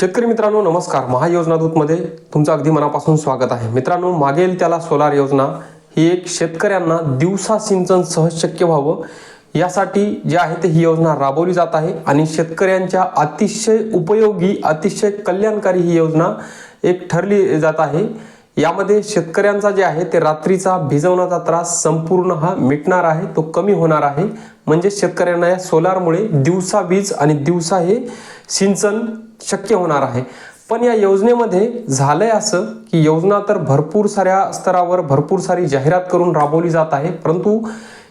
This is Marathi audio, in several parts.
शेतकरी मित्रांनो नमस्कार. महायोजना दूतमध्ये तुमचं अगदी मनापासून स्वागत आहे. मित्रांनो मागेल त्याला सोलार योजना ही एक शेतकऱ्यांना दिवसा सिंचन सहज शक्य व्हावं यासाठी जे आहे ते ही योजना राबवली जात आहे आणि शेतकऱ्यांच्या अतिशय उपयोगी अतिशय कल्याणकारी ही योजना एक ठरली जात आहे. यामध्ये शेतकऱ्यांचा जे आहे ते रात्रीचा भिजवण्याचा त्रास संपूर्ण हा मिटणार आहे तो कमी होणार आहे. म्हणजे शेतकऱ्यांना या सोलारमुळे दिवसा वीज आणि दिवसा हे सिंचन शक्य होणार आहे. पण या योजनेमध्ये झालंय असं की योजना तर भरपूर साऱ्या स्तरावर भरपूर सारी जाहिरात करून राबवली जात आहे. परंतु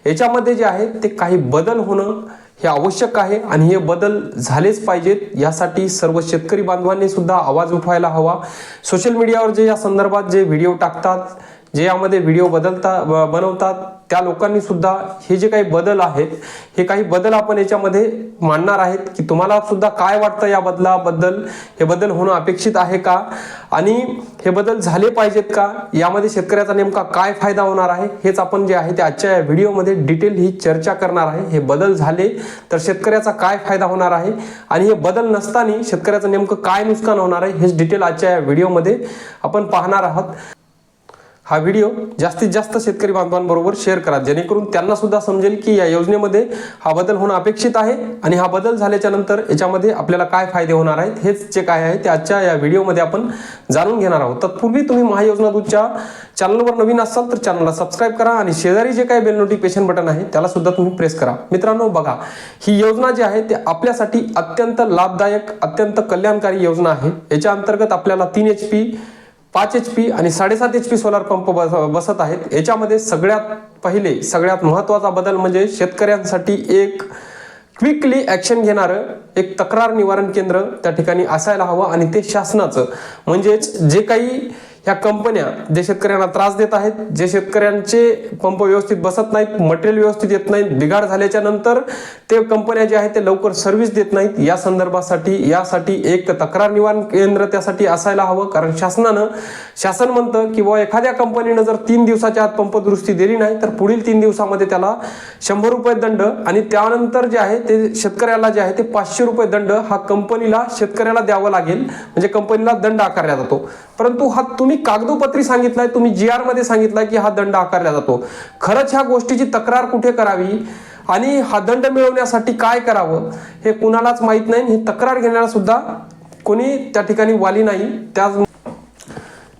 याच्यामध्ये जे आहे ते काही बदल होणं हे आवश्यक आहे आणि हे बदल झालेच पाहिजेत. यासाठी सर्व शेतकरी बांधवांनी सुद्धा आवाज उठवायला हवा. सोशल मीडियावर जे या संदर्भात जे व्हिडिओ टाकतात जे यामध्ये व्हिडिओ बदलता बनवतात त्या लोकांनी सुद्धा हे जे काही बदल आहेत हे काही बदल आपण याच्यामध्ये मांडणार आहेत की तुम्हाला सुद्धा काय वाटतं या बदलाबद्दल? हे बदल होणं अपेक्षित आहे का? आणि हे बदल झाले पाहिजेत का? यामध्ये शेतकऱ्याचा नेमका काय फायदा होणार आहे? हेच आपण जे आहे ते आजच्या या व्हिडिओमध्ये डिटेल ही चर्चा करणार आहे. हे बदल झाले तर शेतकऱ्याचा काय फायदा होणार आहे? आणि हे बदल नसताना शेतकऱ्याचं नेमकं काय नुकसान होणार आहे? हेच डिटेल आजच्या या व्हिडिओमध्ये आपण पाहणार आहात. हा व्हिडिओ जास्तीत जास्त शेतकरी बांधवांबरोबर शेअर करा जेणेकरून त्यांना सुद्धा समजेल की या योजनेमध्ये हा बदल होणं अपेक्षित आहे आणि हा बदल झाल्याच्यानंतर याच्यामध्ये आपल्याला काय फायदे होणार आहेत हेच जे काय आहे ते आजच्या या व्हिडिओमध्ये आपण जाणून घेणार आहोत. तत्पूर्वी तुम्ही महायोजना दूतच्या चॅनलवर नवीन असाल तर चॅनलला सबस्क्राईब करा आणि शेजारी जे काही बेल नोटिफिकेशन बटन आहे त्याला सुद्धा तुम्ही प्रेस करा. मित्रांनो बघा ही योजना जी आहे ते आपल्यासाठी अत्यंत लाभदायक अत्यंत कल्याणकारी योजना आहे. याच्या अंतर्गत आपल्याला तीन एच पी पाच एच पी आणि साडेसात एच पी सोलार पंप बस बसत आहेत. याच्यामध्ये सगळ्यात पहिले सगळ्यात महत्त्वाचा बदल म्हणजे शेतकऱ्यांसाठी एक क्विकली ॲक्शन घेणारं एक तक्रार निवारण केंद्र त्या ठिकाणी असायला हवं आणि ते शासनाचं. म्हणजेच जे काही ह्या कंपन्या जे शेतकऱ्यांना त्रास देत आहेत जे शेतकऱ्यांचे पंप व्यवस्थित बसत नाहीत मटेरियल व्यवस्थित येत नाहीत बिघाड झाल्याच्यानंतर ते कंपन्या जे आहेत ते लवकर सर्व्हिस देत नाहीत. या संदर्भासाठी यासाठी एक तक्रार निवारण केंद्र त्यासाठी असायला हवं. कारण शासनानं शासन म्हणतं की बाबा एखाद्या कंपनीनं जर तीन दिवसाच्या आत पंप दुरुस्ती दिली नाही तर पुढील तीन दिवसामध्ये त्याला शंभर रुपये दंड आणि त्यानंतर जे आहे ते शेतकऱ्याला जे आहे ते पाचशे रुपये दंड हा कंपनीला शेतकऱ्याला द्यावा लागेल. म्हणजे कंपनीला दंड आकारला जातो. परंतु हा तुम्ही कागदोपत्री सांगितलाय तुम्ही जी आरमध्ये सांगितलाय की हा दंड आकारला जातो. खरंच ह्या गोष्टीची तक्रार कुठे करावी आणि हा दंड मिळवण्यासाठी काय करावं हे कुणालाच माहीत नाही हे तक्रार घेण्याला सुद्धा कोणी त्या ठिकाणी वाली नाही. त्याच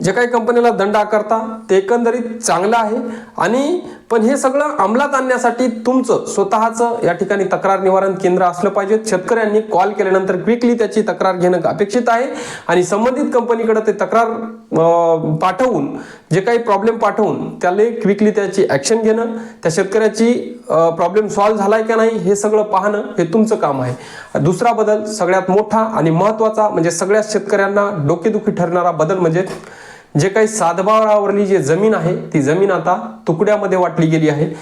जे काही कंपनीला दंड आकारता ते एकंदरीत चांगलं आहे. आणि पण हे सगळं अंमलात आणण्यासाठी तुमचं स्वतःचं या ठिकाणी तक्रार निवारण केंद्र असलं पाहिजे. शेतकऱ्यांनी कॉल केल्यानंतर क्विकली त्याची तक्रार घेणं अपेक्षित आहे. आणि संबंधित कंपनीकडे ते तक्रार पाठवून जे काही प्रॉब्लेम पाठवून त्याला क्विकली त्याची ॲक्शन घेणं त्या शेतकऱ्याची प्रॉब्लेम सॉल्व्ह झालाय का नाही हे सगळं पाहणं हे तुमचं काम आहे. दुसरा बदल सगळ्यात मोठा आणि महत्त्वाचा म्हणजे सगळ्या शेतकऱ्यांना डोकेदुखी ठरणारा बदल म्हणजे जे काही सातबारावरली जी जमीन आहे ती जमीन आता तुकड्यामध्ये वाटली गेली आहे.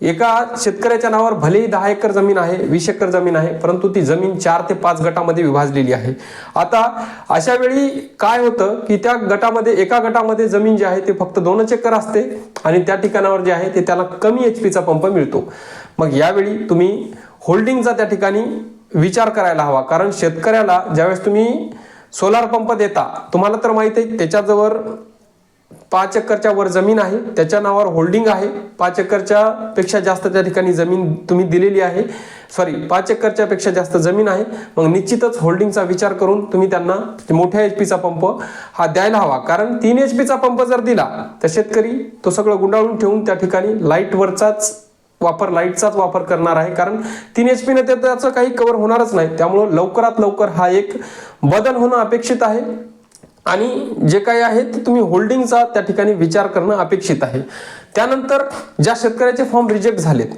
एका शेतकऱ्याच्या नावावर भलेही दहा एकर जमीन आहे वीस एकर जमीन आहे परंतु ती जमीन चार ते पाच गटामध्ये विभाजलेली आहे. आता अशा वेळी काय होतं की त्या गटामध्ये एका गटामध्ये जमीन जी आहे ते फक्त दोनच एकर असते आणि त्या ठिकाणावर जे आहे ते त्याला कमी एच पीचा पंप मिळतो. मग यावेळी तुम्ही होल्डिंगचा त्या ठिकाणी विचार करायला हवा. कारण शेतकऱ्याला ज्यावेळेस तुम्ही सोलार पंप देता. तुम्हाला तर माहिती आहे त्याच्याजवळ पाच एकरच्या वर जमीन आहे. त्याच्या नावावर होल्डिंग आहे. पाच एकरच्या पेक्षा जास्त त्या ठिकाणी जमीन तुम्ही दिलेली आहे. सॉरी पाच एकरच्या पेक्षा जास्त जमीन आहे. मग निश्चितच होल्डिंगचा विचार करून तुम्ही त्यांना मोठ्या एच पीचा पंप हा द्यायला हवा. कारण तीन एच पीचा पंप जर दिला तर शेतकरी तो सगळं गुंडाळून ठेवून त्या ठिकाणी लाईटवरचाच वापर लाईटचाच वापर करणार आहे. कारण तीन एच पीने त्याचं काही कव्हर होणारच नाही. त्यामुळं लवकरात लवकर हा एक बदल होणं अपेक्षित आहे. आणि जे काही आहे ते तुम्ही होल्डिंगचा त्या ठिकाणी विचार करणं अपेक्षित आहे. त्यानंतर ज्या शेतकऱ्याचे फॉर्म रिजेक्ट झालेत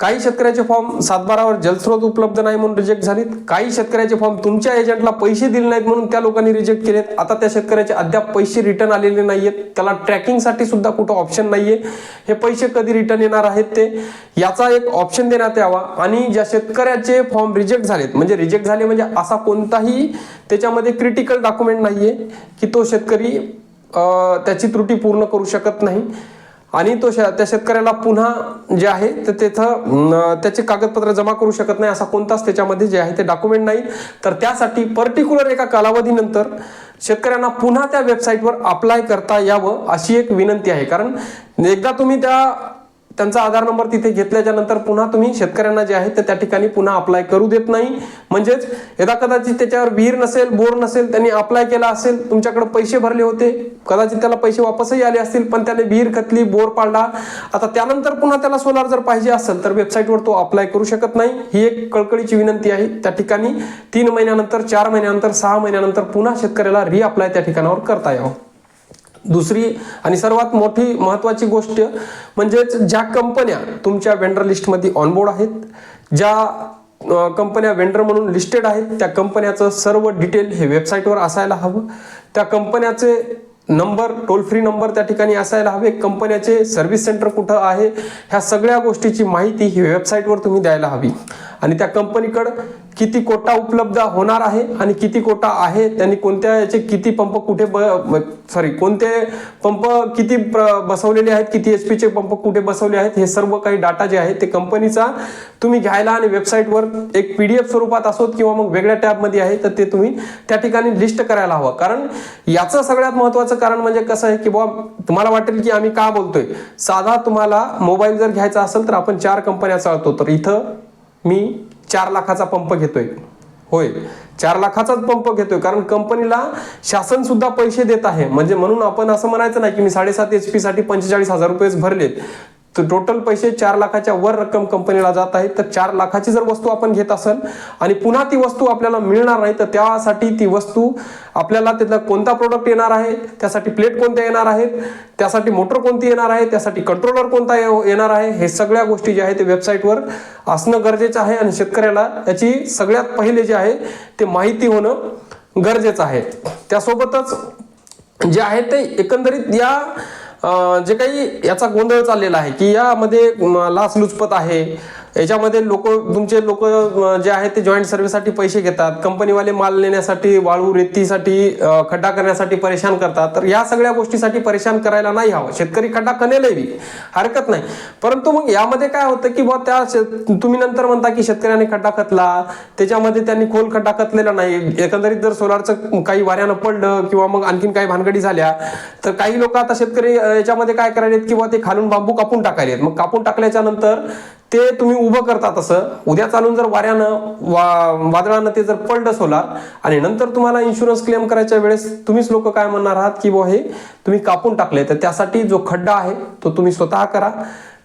काही शेतकऱ्याचे फॉर्म सातबारावर जलस्रोत उपलब्ध नाही म्हणून रिजेक्ट झालेत. काही शेतकऱ्याचे फॉर्म तुमच्या एजंटला पैसे दिले नाहीत म्हणून त्या लोकांनी रिजेक्ट केलेत. आता त्या शेतकऱ्याचे अद्याप पैसे रिटर्न आलेले नाहीयेत. त्याला ट्रॅकिंगसाठी सुद्धा कुठं ऑप्शन नाहीये. हे पैसे कधी रिटर्न येणार आहेत ते? याचा एक ऑप्शन देण्यात यावा. आणि ज्या शेतकऱ्याचे फॉर्म रिजेक्ट झालेत म्हणजे रिजेक्ट झाले म्हणजे असा कोणताही त्याच्यामध्ये क्रिटिकल डॉक्युमेंट नाहीये की तो शेतकरी त्याची त्रुटी पूर्ण करू शकत नाही. आणि तो श त्या शेतकऱ्याला पुन्हा जे आहे तर तिथं त्याचे कागदपत्र जमा करू शकत नाही असा कोणताच त्याच्यामध्ये जे आहे ते डॉक्युमेंट नाही. तर त्यासाठी पर्टिक्युलर एका कालावधीनंतर शेतकऱ्यांना पुन्हा त्या वेबसाईटवर अप्लाय करता यावं अशी एक विनंती आहे. कारण एकदा तुम्ही त्या त्यांचा आधार नंबर तिथे घेतल्याच्या नंतर पुन्हा तुम्ही शेतकऱ्यांना जे आहे ते त्या ठिकाणी पुन्हा अप्लाय करू देत नाही. म्हणजेच यदा कदाचित त्याच्यावर विहीर नसेल बोर नसेल त्यांनी अप्लाय केला असेल तुमच्याकडे पैसे भरले होते कदाचित त्याला पैसे वापसही आले असतील पण त्याने विहीर खतली बोर पाडला. आता त्यानंतर पुन्हा त्याला सोलार जर पाहिजे असेल तर वेबसाईटवर तो अप्लाय करू शकत नाही. ही एक कळकळीची विनंती आहे. त्या ठिकाणी तीन महिन्यानंतर चार महिन्यानंतर सहा महिन्यानंतर पुन्हा शेतकऱ्याला रिअप्लाय त्या ठिकाणावर करता यावं. दुसरी आणि सर्वात मोठी महत्त्वाची गोष्ट म्हणजेच ज्या कंपन्या तुमच्या वेंडर लिस्टमध्ये ऑनबोर्ड आहेत ज्या कंपन्या वेंडर म्हणून लिस्टेड आहेत त्या कंपन्याचं सर्व डिटेल हे वेबसाईटवर असायला हवं. त्या कंपन्याचे नंबर टोल फ्री नंबर त्या ठिकाणी असायला हवे. कंपन्याचे सर्व्हिस सेंटर कुठं आहे ह्या सगळ्या गोष्टीची माहिती ही वेबसाईटवर तुम्ही द्यायला हवी. आणि त्या कंपनीकडं किती कोटा उपलब्ध होणार आहे आणि किती कोटा आहे त्यांनी कोणत्या याचे किती पंप कुठे सॉरी कोणते पंप किती प्र- बसवलेले आहेत किती एच पीचे पंप कुठे बसवले आहेत हे सर्व काही डाटा जे आहे ते कंपनीचा तुम्ही घ्यायला आणि वेबसाईटवर एक पी डी एफ स्वरूपात असोत किंवा मग वेगळ्या टॅबमध्ये आहे तर ते तुम्ही त्या ठिकाणी लिस्ट करायला हवं. कारण याचं सगळ्यात महत्त्वाचं कारण म्हणजे कसं आहे की बाबा तुम्हाला वाटेल की आम्ही का बोलतोय? साधा तुम्हाला मोबाईल जर घ्यायचा असेल तर आपण चार कंपन्या चालतो. तर इथं मी चार लाखाचा पंप घेतोय. होय. चार लाखाचाच पंप घेतोय. कारण कंपनीला शासन सुद्धा पैसे देत आहे. म्हणजे म्हणून आपण असं म्हणायचं नाही की मी साडेसात एच पी साठी पंचेचाळीस हजार रुपयेच भरलेत. तर टोटल पैसे चार लाखाच्या वर रक्कम कंपनीला जात आहे तर चार लाखाची जर वस्तू आपण घेत असेल आणि पुन्हा ती वस्तू आपल्याला मिळणार नाही तर त्यासाठी ती वस्तू आपल्याला त्यातला कोणता प्रोडक्ट येणार आहे त्यासाठी प्लेट कोणत्या येणार आहेत त्यासाठी मोटर कोणती येणार आहे त्यासाठी कंट्रोलर कोणता येणार आहे हे सगळ्या गोष्टी ज्या आहेत ते वेबसाईटवर असणं गरजेचं आहे आणि शेतकऱ्याला याची सगळ्यात पहिले जे आहे ते माहिती होणं गरजेचं आहे. त्यासोबतच जे आहे ते एकंदरीत या जे काही याचा गोंधळ चाललेला आहे की यामध्ये लाचलुचपत आहे याच्यामध्ये लोक तुमचे लोक जे आहेत ते जॉईंट सर्व्हिससाठी पैसे घेतात. कंपनीवाले माल नेण्यासाठी वाळू रेतीसाठी खड्डा करण्यासाठी परेशान करतात. तर या सगळ्या गोष्टीसाठी परेशान करायला नाही हवं. शेतकरी खड्डा कनेलही हरकत नाही. परंतु मग यामध्ये काय होतं की बुवा त्या शेत- तुम्ही नंतर म्हणता की शेतकऱ्याने खड्डा खतला. त्याच्यामध्ये त्यांनी खोल खड्डा खतलेला नाही. एकंदरीत जर सोलारचं काही वाऱ्यानं पडलं किंवा मग आणखीन काही भानगडी झाल्या तर काही लोक आता शेतकरी याच्यामध्ये काय करायलेत किंवा ते खालून बांबू कापून टाकायलेत. मग कापून टाकल्याच्या नंतर ते तुम्ही उभं करता तसं. उद्या चालून जर वाऱ्यानं वा वादळानं ते जर पडलं सोलार आणि नंतर तुम्हाला इन्शुरन्स क्लेम करायच्या वेळेस तुम्हीच लोक काय म्हणणार आहात की बुवा हे तुम्ही कापून टाकले तर त्यासाठी जो खड्डा आहे तो तुम्ही स्वतः करा.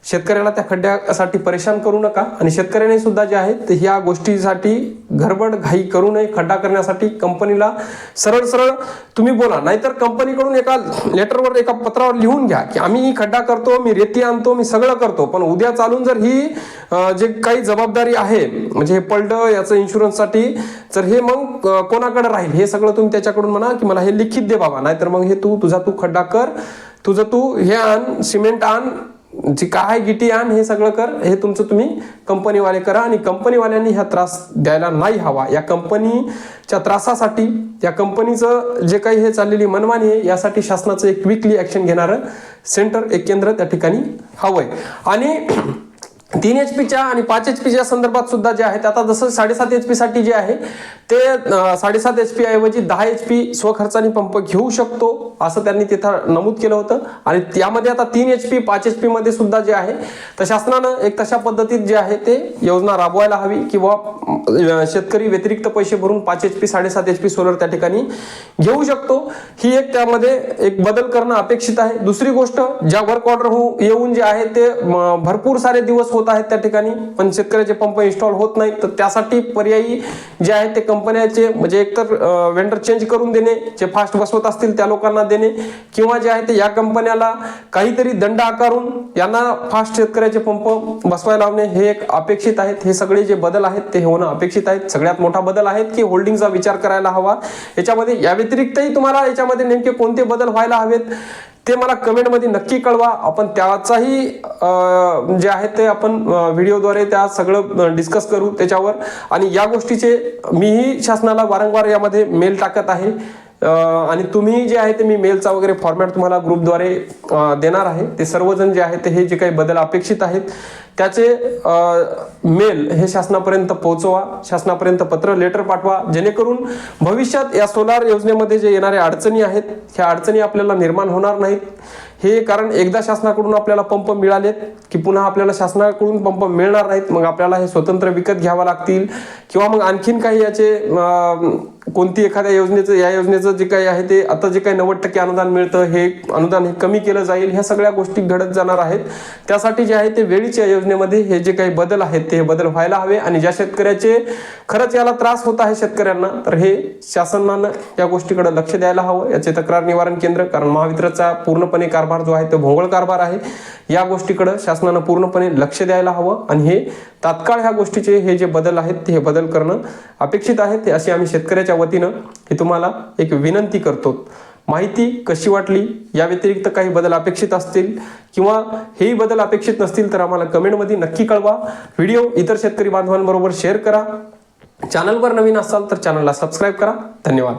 शेतकऱ्याला त्या खड्ड्यासाठी परेशान करू नका. आणि शेतकऱ्याने सुद्धा जे आहे ह्या गोष्टीसाठी घरबड घाई करू नये खड्डा करण्यासाठी कंपनीला सरळ सरळ तुम्ही बोला. नाहीतर कंपनीकडून एका लेटरवर एका पत्रावर लिहून घ्या की आम्ही ही खड्डा करतो मी रेती आणतो मी सगळं करतो. पण उद्या चालून जर ही जे काही जबाबदारी आहे म्हणजे हे पडलं याचं इन्शुरन्ससाठी तर हे मग कोणाकडे राहील? हे सगळं तुम्ही त्याच्याकडून म्हणा की मला हे लिखित दे बाबा. नाहीतर मग हे तू तुझा तू खड्डा कर. तुझं तू हे आण सिमेंट आण जी काय गिटी आण हे सगळं कर हे तुमचं तुम्ही कंपनीवाले करा आणि कंपनीवाल्यांनी ह्या त्रास द्यायला नाही हवा. या कंपनीच्या त्रासासाठी या कंपनीचं जे काही हे चाललेली मनमानी आहे यासाठी शासनाचं एक क्विकली ॲक्शन घेणारं सेंटर एक केंद्र त्या ठिकाणी हवं आहे आणि तीन एच पीच्या आणि पाच एच पीच्या संदर्भात सुद्धा जे आहेत आता जसं साडेसात एच पीसाठी जे आहे ते साडेसात एच पी ऐवजी दहा एच पी स्वखर्चाने पंप घेऊ शकतो असं त्यांनी तिथं नमूद केलं होतं. आणि त्यामध्ये आता तीन एच पी पाच एच पी मध्ये सुद्धा जे आहे तर शासनानं एक तशा पद्धतीत जे आहे ते योजना राबवायला हवी किंवा शेतकरी व्यतिरिक्त पैसे भरून पाच एच पी साडेसात एच पी सोलर त्या ठिकाणी घेऊ शकतो. ही एक त्यामध्ये एक बदल करणं अपेक्षित आहे. दुसरी गोष्ट ज्या वर्क ऑर्डर हो येऊन जे आहे ते भरपूर सारे दिवस होत आहेत त्या ठिकाणी पण शेतकऱ्याचे पंप इन्स्टॉल होत नाही तर त्यासाठी पर्यायी जे आहेत ते कंपन्याचे म्हणजे एकतर वेंडर चेंज करून देणे जे फास्ट बसवत असतील त्या लोकांना देणे किंवा जे आहे ते या कंपन्याला काहीतरी दंड आकारून यांना फास्ट शेतकऱ्याचे पंप बसवायला लावणे हे एक अपेक्षित आहेत. हे सगळे जे बदल आहेत ते होणं अपेक्षित आहेत. सगळ्यात मोठा बदल आहेत की होल्डिंगचा विचार करायला हवा. याच्यामध्ये या व्यतिरिक्तही तुम्हाला याच्यामध्ये नेमके कोणते बदल व्हायला हवेत? ते मला कमेंटमध्ये नक्की कळवा. आपण त्याचाही जे आहे ते आपण व्हिडिओद्वारे त्या सगळं डिस्कस करू त्याच्यावर. आणि या गोष्टीचे मीही शासनाला वारंवार यामध्ये मेल टाकत आहे. आणि तुम्ही जे आहे ते मी मेलचा वगैरे फॉर्मॅट तुम्हाला ग्रुपद्वारे देणार आहे. ते सर्वजण जे आहे ते हे जे काही बदल अपेक्षित आहेत त्याचे मेल हे शासनापर्यंत पोहोचवा शासनापर्यंत पत्र लेटर पाठवा जेणेकरून भविष्यात या सोलार योजनेमध्ये जे येणाऱ्या अडचणी आहेत ह्या अडचणी आपल्याला निर्माण होणार नाहीत. हे कारण एकदा शासनाकडून आपल्याला पंप मिळालेत की पुन्हा आपल्याला शासनाकडून पंप मिळणार नाहीत. मग आपल्याला हे स्वतंत्र विकत घ्यावं लागतील. किंवा मग आणखीन काही याचे कोणती एखाद्या योजनेचं या योजनेचं जे काही आहे ते आता जे काही नव्वद टक्के अनुदान मिळतं हे अनुदान हे कमी केलं जाईल ह्या सगळ्या गोष्टी घडत जाणार आहेत. त्यासाठी जे आहे ते वेळीच्या योजनेमध्ये हे जे काही बदल आहेत ते बदल व्हायला हवे आणि ज्या शेतकऱ्याचे खरंच याला त्रास होत आहे शेतकऱ्यांना तर हे शासनानं या गोष्टीकडे लक्ष द्यायला हवं. याचे तक्रार निवारण केंद्र कारण महावितरणचा पूर्णपणे कारभार जो आहे तो भोंगळ कारभार आहे. या गोष्टीकडे शासनानं पूर्णपणे लक्ष द्यायला हवं आणि हे तात्काळ ह्या गोष्टीचे हे जे बदल आहेत ते हे बदल करणं अपेक्षित आहे. ते अशी आम्ही शेतकऱ्याच्या वतीनं हे तुम्हाला एक विनंती करतो. माहिती कशी वाटली? या व्यतिरिक्त काही बदल अपेक्षित असतील किंवा हेही बदल अपेक्षित नसतील तर आम्हाला कमेंटमध्ये नक्की कळवा. व्हिडिओ इतर शेतकरी बांधवांबरोबर शेअर करा. चॅनलवर नवीन असाल तर चॅनलला सबस्क्राईब करा. धन्यवाद.